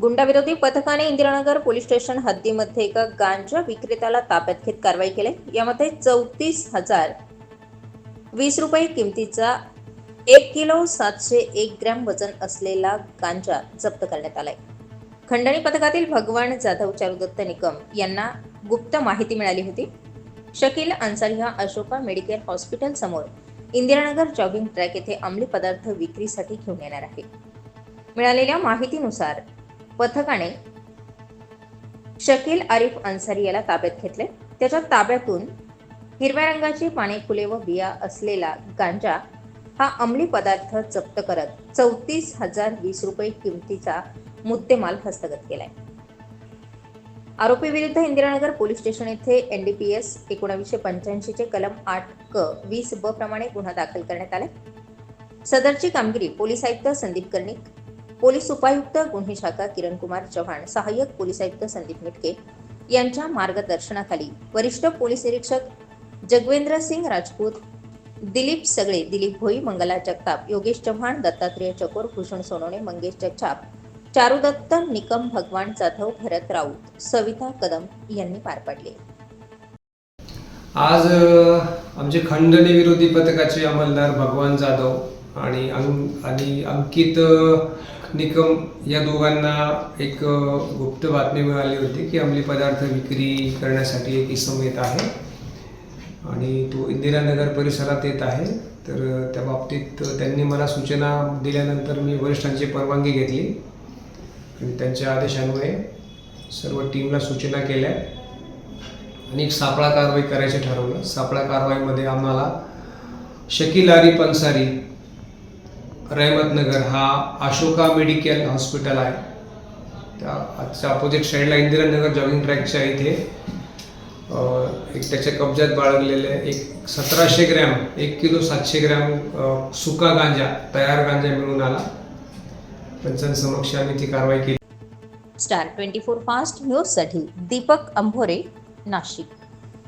गुंडाविरोधी पथकाने Indiranagar police station हद्दीमध्ये एका गांजा विक्रेत्याला ताब्यात घेत कारवाई केली. यामध्ये चौतीस हजार वीस रुपये किमतीचा एक किलो सातशे एक ग्रॅम वजन असलेला गांजा जप्त करण्यात आलाय. खंडणी पथकातील भगवान जाधव चारुदत्त निकम यांना गुप्त माहिती मिळाली होती. शकील अन्सारी हा अशोका मेडिकेअर हॉस्पिटल समोर इंदिरानगर जॉगिंग ट्रॅक येथे अंमली पदार्थ विक्रीसाठी घेऊन येणार आहे. मिळालेल्या माहितीनुसार पथकाने शकील आरिफ अन्सारी याला ताब्यात घेतले. त्याच्या ताब्यातून हिरव्या रंगाची पाने फुले व बिया असलेला गांजा हा अंमली पदार्थ जप्त करत चौतीस हजार वीस रुपये किमतीचा मुद्देमाल हस्तगत केलाय. आरोपी विरुद्ध इंदिरानगर पोलीस स्टेशन येथे एनडीपीएस एकोणावीसशे पंच्याऐंशीचे कलम आठ क वीस ब प्रमाणे गुन्हा दाखल करण्यात आला सदरची कामगिरी पोलीस आयुक्त संदीप कर्णिक पोलीस उपायुक्त गुन्हे शाखा किरण कुमार चव्हाण सहाय्यक पोलीस आयुक्त संदीप मिटके यांच्या मार्गदर्शनाखाली वरिष्ठ पोलीस निरीक्षक जगवेंद्र सिंग राजपूत दिलीप सगळे दिलीप भोई मंगला जगताप योगेश चव्हाण दत्तात्रेय चकोर भूषण सोनवणे मंगेश जगछाप चारुदत्त निकम भगवान जाधव भरत राऊत सविता कदम यांनी पार पाडले. आज आमचे खंडणी विरोधी पथकाचे अंमलदार भगवान जाधव आणि आणि अंकित निकम या दोघांना एक गुप्त बातमी मिळाली होती की अंमली पदार्थ विक्री करण्यासाठी एक इसम येत आहे आणि तो इंदिरानगर परिसरात येत आहे. तर त्या बाबतीत त्यांनी मला सूचना दिल्यानंतर मी वरिष्ठांची परवानगी घेतली आणि त्यांच्या आदेशान्वये सर्व टीमला सूचना केल्या आणि एक सापळा कारवाई करायचं ठरवलं. सापळा कारवाईमध्ये आम्हाला शकील आरिफ अन्सारी रहमतनगर हा अशोका मेडिकल हॉस्पिटल आहे. त्या आजच्या अपोजिट साईडला इंदिरानगर जॉगिंग ट्रॅकच्या इथे एक त्याच्या कब्जात बाळगलेले एक सतराशे ग्रॅम एक किलो सातशे ग्रॅम सुका गांजा तयार गांजा मिळून आला. पंचांसमक्ष आम्ही ती कारवाई केली. स्टार ट्वेंटी फोर फास्ट न्यूजसाठी दीपक अंभोरे नाशिक.